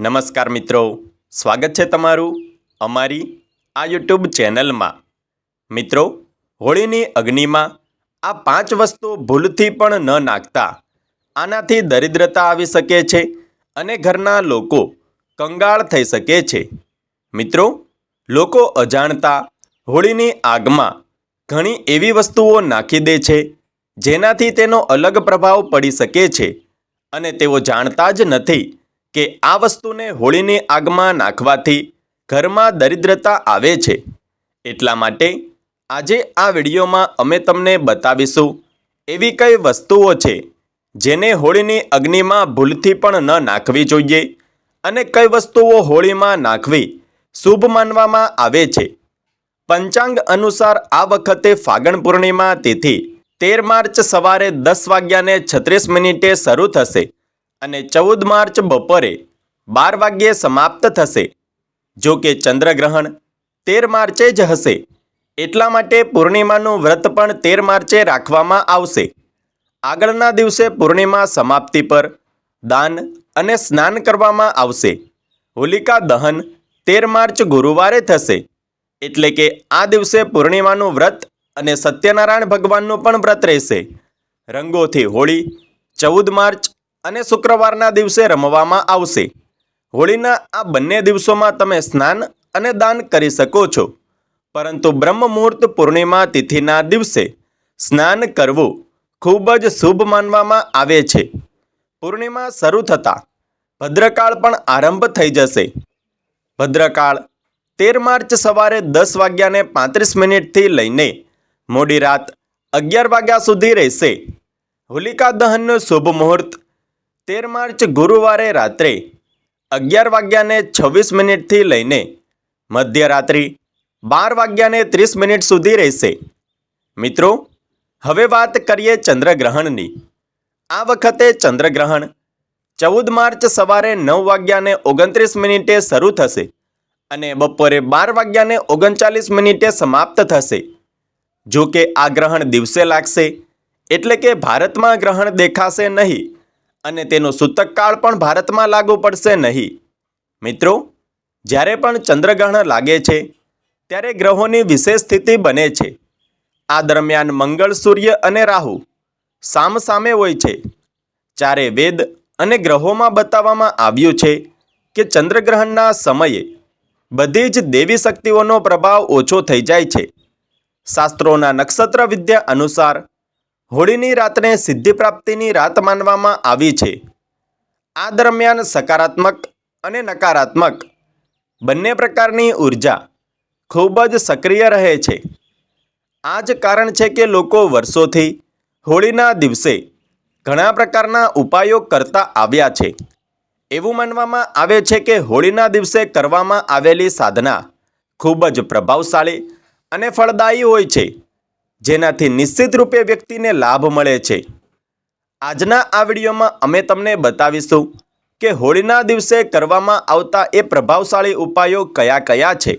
નમસ્કાર મિત્રો, સ્વાગત છે તમારું અમારી આ યુટ્યુબ ચેનલમાં. મિત્રો, હોળીની અગ્નિમાં આ પાંચ વસ્તુ ભૂલથી પણ ન નાખતા. આનાથી દરિદ્રતા આવી શકે છે અને ઘરના લોકો કંગાળ થઈ શકે છે. મિત્રો, લોકો અજાણતા હોળીની આગમાં ઘણી એવી વસ્તુઓ નાખી દે છે, જેનાથી તેનો અલગ પ્રભાવ પડી શકે છે અને તેઓ જાણતા જ નથી કે આ વસ્તુને હોળીની આગમાં નાખવાથી ઘરમાં દરિદ્રતા આવે છે. એટલા માટે આજે આ વિડીયોમાં અમે તમને બતાવીશું એવી કઈ વસ્તુઓ છે જેને હોળીની અગ્નિમાં ભૂલથી પણ ન નાખવી જોઈએ અને કઈ વસ્તુઓ હોળીમાં નાખવી શુભ માનવામાં આવે છે. પંચાંગ અનુસાર આ વખતે ફાગણ પૂર્ણિમા તિથિ તેર માર્ચ સવારે દસ વાગ્યાને છત્રીસ મિનિટે શરૂ થશે. અને ચૌદ માર્ચ બપોરે બાર વાગ્યે સમાપ્ત થશે. જો કે ચંદ્રગ્રહણ તેર માર્ચે જ હશે. એટલા માટે પૂર્ણિમાનું વ્રત પણ તેર માર્ચે રાખવામાં આવશે. આગળના દિવસે પૂર્ણિમા સમાપ્તિ પર દાન અને સ્નાન કરવામાં આવશે. હોલિકા દહન તેર માર્ચ ગુરુવારે થશે. એટલે કે આ દિવસે પૂર્ણિમાનું વ્રત અને સત્યનારાયણ ભગવાનનું પણ વ્રત રહેશે. રંગોથી હોળી ચૌદ માર્ચ અને શુક્રવારના દિવસે રમવામાં આવશે. હોળીના આ બંને દિવસોમાં તમે સ્નાન અને દાન કરી શકો છો. પરંતુ બ્રહ્મ મુહૂર્ત પૂર્ણિમા તિથિના દિવસે સ્નાન કરવું ખૂબ જ શુભ માનવામાં આવે છે. પૂર્ણિમા શરૂ થતાં ભદ્રકાળ પણ આરંભ થઈ જશે. ભદ્રકાળ તેર માર્ચ સવારે દસ વાગ્યાને પાંત્રીસ મિનિટથી લઈને મોડી રાત અગિયાર વાગ્યા સુધી રહેશે. હોલિકા દહનનું શુભ મુહૂર્ત તેર માર્ચ ગુરુવારે રાત્રે અગિયાર વાગ્યાને છવ્વીસ મિનિટથી લઈને મધ્યરાત્રિ બાર વાગ્યાને ત્રીસ મિનિટ સુધી રહેશે. મિત્રો, હવે વાત કરીએ ચંદ્રગ્રહણની. આ વખતે ચંદ્રગ્રહણ ચૌદ માર્ચ સવારે નવ વાગ્યાને ઓગણત્રીસ મિનિટે શરૂ થશે અને બપોરે બાર વાગ્યાને ઓગણચાલીસ મિનિટે સમાપ્ત થશે. જો કે આ ગ્રહણ દિવસે લાગશે, એટલે કે ભારતમાં ગ્રહણ દેખાશે નહીં. અને તેનો સૂતકકાળ પણ ભારતમાં લાગુ પડશે નહીં. મિત્રો, જ્યારે પણ ચંદ્રગ્રહણ લાગે છે, ત્યારે ગ્રહોની વિશેષ સ્થિતિ બને છે. આ દરમિયાન મંગળ, સૂર્ય અને રાહુ સામ સામે હોય છે. ચારે વેદ અને ગ્રહોમાં બતાવવામાં આવ્યું છે કે ચંદ્રગ્રહણના સમયે બધી જ દેવી શક્તિઓનો પ્રભાવ ઓછો થઈ જાય છે. શાસ્ત્રોના નક્ષત્ર વિદ્યા અનુસાર હોળીની રાતને સિદ્ધિ પ્રાપ્તિની રાત માનવામાં આવી છે. આ દરમિયાન સકારાત્મક અને નકારાત્મક બંને પ્રકારની ઊર્જા ખૂબ જ સક્રિય રહે છે. આ જ કારણ છે કે લોકો વર્ષોથી હોળીના દિવસે ઘણા પ્રકારના ઉપાયો કરતા આવ્યા છે. એવું માનવામાં આવે છે કે હોળીના દિવસે કરવામાં આવેલી સાધના ખૂબ જ પ્રભાવશાળી અને ફળદાયી હોય છે. જેનાથી નિશ્ચિત રૂપે વ્યક્તિને લાભ મળે છે. આજના આ વિડીયોમાં અમે તમને બતાવીશું કે હોળીના દિવસે કરવામાં આવતા એ પ્રભાવશાળી ઉપાયો કયા કયા છે.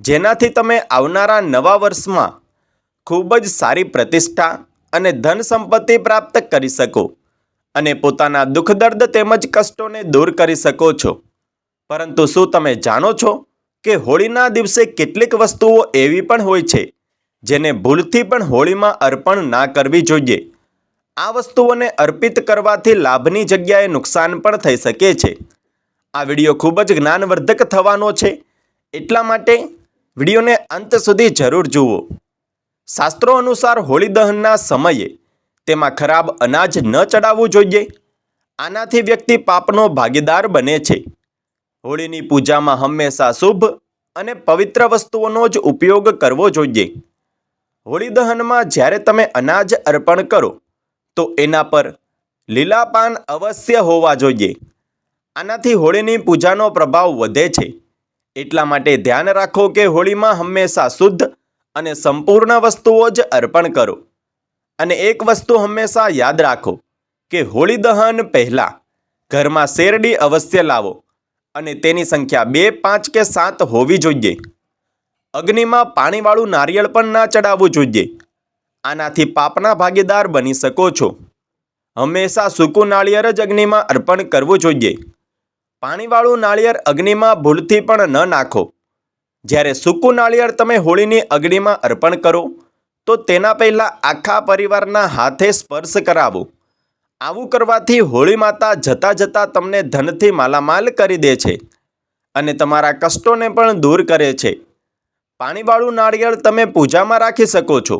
જેનાથી તમે આવનારા નવા વર્ષમાં ખૂબ જ સારી પ્રતિષ્ઠા અને ધન સંપત્તિ પ્રાપ્ત કરી શકો અને પોતાના દુઃખ દર્દ તેમજ કષ્ટોને દૂર કરી શકો છો. પરંતુ શું તમે જાણો છો કે હોળીના દિવસે કેટલીક વસ્તુઓ એવી પણ હોય છે જેને ભૂલથી પણ હોળીમાં અર્પણ ના કરવી જોઈએ. આ વસ્તુઓને અર્પિત કરવાથી લાભની જગ્યાએ નુકસાન પણ થઈ શકે છે. આ વીડિયો ખૂબ જ જ્ઞાનવર્ધક થવાનો છે. એટલા માટે વિડીયોને અંત સુધી જરૂર જુઓ. શાસ્ત્રો અનુસાર હોળી દહનના સમયે તેમાં ખરાબ અનાજ ન ચડાવવું જોઈએ. આનાથી વ્યક્તિ પાપનો ભાગીદાર બને છે. હોળીની પૂજામાં હંમેશા શુભ અને પવિત્ર વસ્તુઓનો જ ઉપયોગ કરવો જોઈએ. હોળી દહનમાં જ્યારે તમે અનાજ અર્પણ કરો, તો એના પર લીલા પાન અવશ્ય હોવા જોઈએ. આનાથી હોળીની પૂજાનો પ્રભાવ વધે છે. એટલા માટે ધ્યાન રાખો કે હોળીમાં હંમેશા શુદ્ધ અને સંપૂર્ણ વસ્તુઓ જ અર્પણ કરો. અને એક વસ્તુ હંમેશા યાદ રાખો કે હોળી દહન પહેલાં ઘરમાં શેરડી અવશ્ય લાવો અને તેની સંખ્યા બે, પાંચ કે સાત હોવી જોઈએ. અગ્નિમાં પાણીવાળું નારિયેળ પણ ના ચડાવવું જોઈએ. આનાથી પાપના ભાગીદાર બની શકો છો. હંમેશા સૂકું નાળિયેર જ અગ્નિમાં અર્પણ કરવું જોઈએ. પાણીવાળું નાળિયેર અગ્નિમાં ભૂલથી પણ ન નાખો. જ્યારે સૂકું નાળિયેર તમે હોળીની અગ્નિમાં અર્પણ કરો, તો તેના પહેલાં આખા પરિવારના હાથે સ્પર્શ કરાવો. આવું કરવાથી હોળી માતા જતાં જતાં તમને ધનથી માલામાલ કરી દે છે અને તમારા કષ્ટોને પણ દૂર કરે છે. પાણીવાળું નાળિયેર તમે પૂજામાં રાખી શકો છો,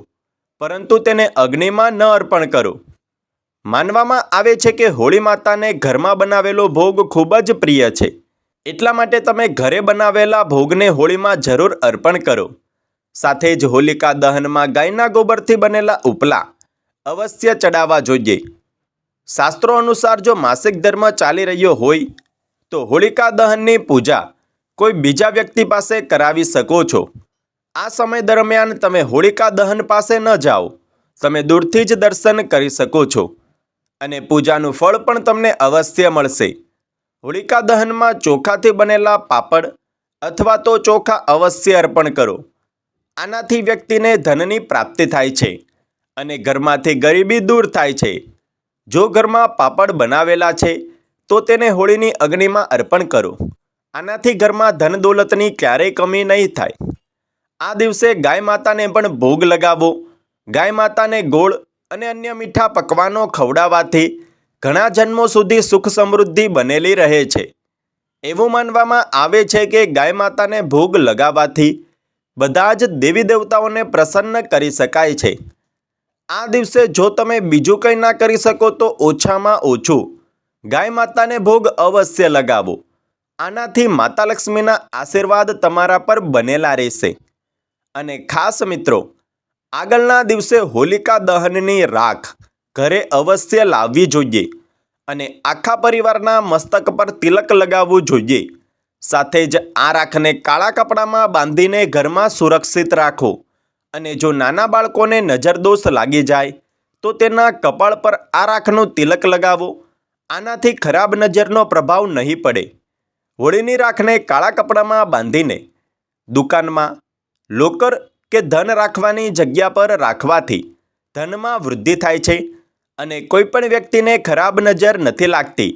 પરંતુ તેને અગ્નિમાં ન અર્પણ કરો. માનવામાં આવે છે કે હોળી માતાને ઘરમાં બનાવેલો ભોગ ખૂબ જ પ્રિય છે. એટલા માટે તમે ઘરે બનાવેલા ભોગને હોળીમાં જરૂર અર્પણ કરો. સાથે જ હોલિકા દહનમાં ગાયના ગોબરથી બનેલા ઉપલા અવશ્ય ચડાવવા જોઈએ. શાસ્ત્રો અનુસાર જો માસિક ધર્મ ચાલી રહ્યો હોય, તો હોલિકા દહનની પૂજા કોઈ બીજા વ્યક્તિ પાસે કરાવી શકો છો. આ સમય દરમિયાન તમે હોળિકા દહન પાસે ન જાઓ. તમે દૂરથી જ દર્શન કરી શકો છો. અને પૂજાનું ફળ પણ તમને અવશ્ય મળશે. હોળિકા દહનમાં ચોખાથી બનેલા પાપડ અથવા તો ચોખા અવશ્ય અર્પણ કરો. આનાથી વ્યક્તિને ધનની પ્રાપ્તિ થાય છે અને ઘરમાંથી ગરીબી દૂર થાય છે. જો ઘરમાં પાપડ બનાવેલા છે, તો તેને હોળીની અગ્નિમાં અર્પણ કરો. આનાથી ઘરમાં ધન દોલતની ક્યારેય કમી નહીં થાય. આ દિવસે ગાય માતાને પણ ભોગ લગાવો. ગાય માતાને ગોળ અને અન્ય મીઠા પકવાનો ખવડાવવાથી ઘણા જન્મો સુધી સુખ સમૃદ્ધિ બનેલી રહે છે. એવું માનવામાં આવે છે કે ગાય માતાને ભોગ લગાવવાથી બધા જ દેવી દેવતાઓને પ્રસન્ન કરી શકાય છે. આ દિવસે જો તમે બીજું કંઈ ના કરી શકો તો ઓછામાં ઓછું ગાય માતાને ભોગ અવશ્ય લગાવો. આનાથી માતા લક્ષ્મીના આશીર્વાદ તમારા પર બનેલા રહેશે. અને ખાસ મિત્રો, આગળના દિવસે હોલિકા દહનની રાખ ઘરે અવશ્ય લાવવી જોઈએ અને આખા પરિવારના મસ્તક પર તિલક લગાવવું જોઈએ. સાથે જ આ રાખને કાળા કપડામાં બાંધીને ઘરમાં સુરક્ષિત રાખો અને જો નાના બાળકોને નજરદોષ લાગી જાય, તો તેના કપાળ પર આ રાખનું તિલક લગાવો. આનાથી ખરાબ નજરનો પ્રભાવ નહીં પડે. હોળીની રાખને કાળા કપડામાં બાંધીને દુકાનમાં લોકર કે ધન રાખવાની જગ્યા પર રાખવાથી ધનમાં વૃદ્ધિ થાય છે અને કોઈપણ વ્યક્તિને ખરાબ નજર નથી લાગતી.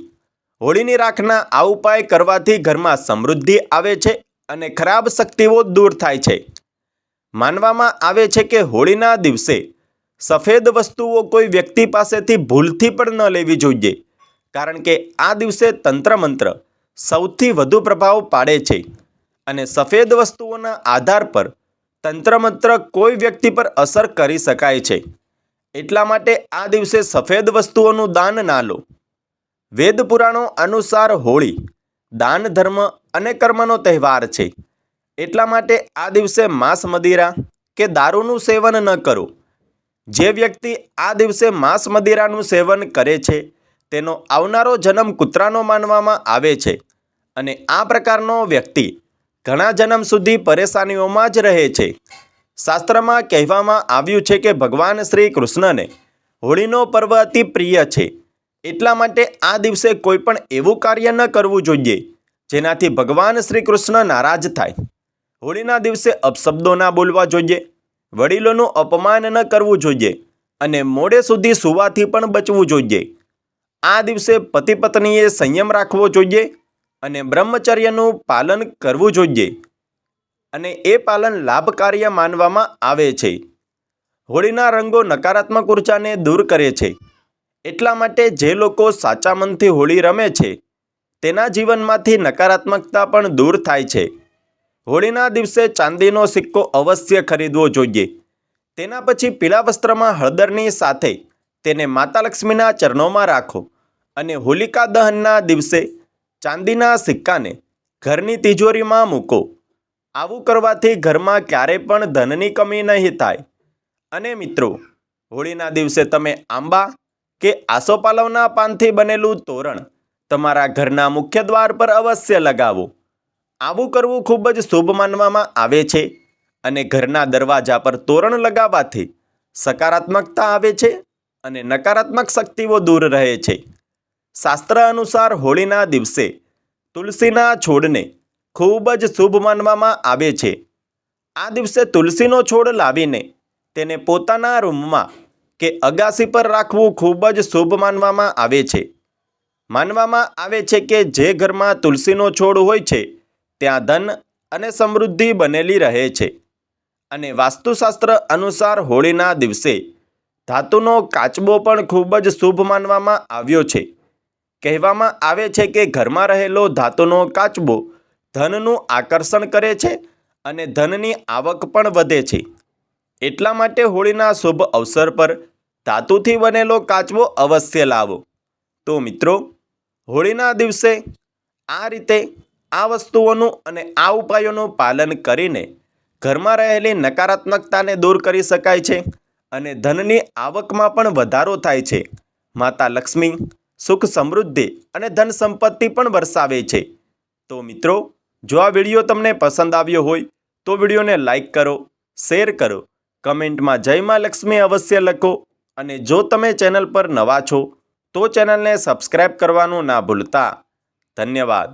હોળીની રાખના આ ઉપાય કરવાથી ઘરમાં સમૃદ્ધિ આવે છે અને ખરાબ શક્તિઓ દૂર થાય છે. માનવામાં આવે છે કે હોળીના દિવસે સફેદ વસ્તુઓ કોઈ વ્યક્તિ પાસેથી ભૂલથી પણ ન લેવી જોઈએ, કારણ કે આ દિવસે તંત્ર મંત્ર સૌથી વધુ પ્રભાવ પાડે છે અને સફેદ વસ્તુઓના આધાર પર તંત્ર મંત્ર કોઈ વ્યક્તિ પર અસર કરી શકાય છે. એટલા માટે આ દિવસે સફેદ વસ્તુઓનું દાન ના લો. વેદ પુરાણો અનુસાર હોળી, દાન ધર્મ અને કર્મનો તહેવાર છે. એટલા માટે આ દિવસે માંસ મદિરા કે દારૂનું સેવન ન કરો. જે વ્યક્તિ આ દિવસે માંસ મદિરાનું સેવન કરે છે, તેનો આવનારો જન્મ કૂતરાનો માનવામાં આવે છે અને આ પ્રકારનો વ્યક્તિ ઘણા જન્મ સુધી પરેશાનીઓમાં જ રહે છે. શાસ્ત્રમાં કહેવામાં આવ્યું છે કે ભગવાન શ્રી કૃષ્ણને હોળીનો પર્વ અતિ પ્રિય છે. એટલા માટે આ દિવસે કોઈ પણ એવું કાર્ય ન કરવું જોઈએ, જેનાથી ભગવાન શ્રી કૃષ્ણ નારાજ થાય. હોળીના દિવસે અપશબ્દો ના બોલવા જોઈએ, વડીલોનું અપમાન ન કરવું જોઈએ અને મોડે સુધી સુવાથી પણ બચવું જોઈએ. આ દિવસે પતિ પત્નીએ સંયમ રાખવો જોઈએ અને બ્રહ્મચર્યનું પાલન કરવું જોઈએ અને એ પાલન લાભકાર્ય માનવામાં આવે છે. હોળીના રંગો નકારાત્મક ઉર્જાને દૂર કરે છે. એટલા માટે જે લોકો સાચા મનથી હોળી રમે છે, તેના જીવનમાંથી નકારાત્મકતા પણ દૂર થાય છે. હોળીના દિવસે ચાંદીનો સિક્કો અવશ્ય ખરીદવો જોઈએ. તેના પછી પીળા વસ્ત્રમાં હળદરની સાથે તેને માતા લક્ષ્મીના ચરણોમાં રાખો અને હોલિકા દહનના દિવસે ચાંદીના સિક્કાને ઘરની તિજોરીમાં મૂકો. આવું કરવાથી ઘરમાં ક્યારેય પણ ધનની કમી નહીં થાય. અને મિત્રો, હોળીના દિવસે તમે આંબા કે આસોપાલવના પાનથી બનેલું તોરણ તમારા ઘરના મુખ્ય દ્વાર પર અવશ્ય લગાવો. આવું કરવું ખૂબ જ શુભ માનવામાં આવે છે અને ઘરના દરવાજા પર તોરણ લગાવવાથી સકારાત્મકતા આવે છે અને નકારાત્મક શક્તિઓ દૂર રહે છે. શાસ્ત્ર અનુસાર હોળીના દિવસે તુલસીના છોડને ખૂબ જ શુભ માનવામાં આવે છે. આ દિવસે તુલસીનો છોડ લાવીને તેને પોતાના રૂમમાં કે અગાસી પર રાખવું ખૂબ જ શુભ માનવામાં આવે છે. માનવામાં આવે છે કે જે ઘરમાં તુલસીનો છોડ હોય છે, ત્યાં ધન અને સમૃદ્ધિ બનેલી રહે છે. અને વાસ્તુશાસ્ત્ર અનુસાર હોળીના દિવસે ધાતુનો કાચબો પણ ખૂબ જ શુભ માનવામાં આવ્યો છે. કહેવામાં આવે છે કે ઘરમાં રહેલો ધાતુનો કાચબો ધનનું આકર્ષણ કરે છે અને ધનની આવક પણ વધે છે. એટલા માટે હોળીના શુભ અવસર પર ધાતુથી બનેલો કાચબો અવશ્ય લાવો. તો મિત્રો, હોળીના દિવસે આ રીતે આ વસ્તુઓનું અને આ ઉપાયોનું પાલન કરીને ઘરમાં રહેલી નકારાત્મકતાને દૂર કરી શકાય છે અને ધનની આવકમાં પણ વધારો થાય છે. માતા લક્ષ્મી સુખ સમૃદ્ધિ અને ધન સંપત્તિ પણ વરસાવે છે. તો મિત્રો, જો આ વીડિયો તમને પસંદ આવ્યો હોય, તો વિડીયોને લાઇક કરો, શેર કરો, કમેન્ટમાં જય માં લક્ષ્મી અવશ્ય લખો અને જો તમે ચેનલ પર નવા છો, તો ચેનલને સબસ્ક્રાઈબ કરવાનું ના ભૂલતા. ધન્યવાદ.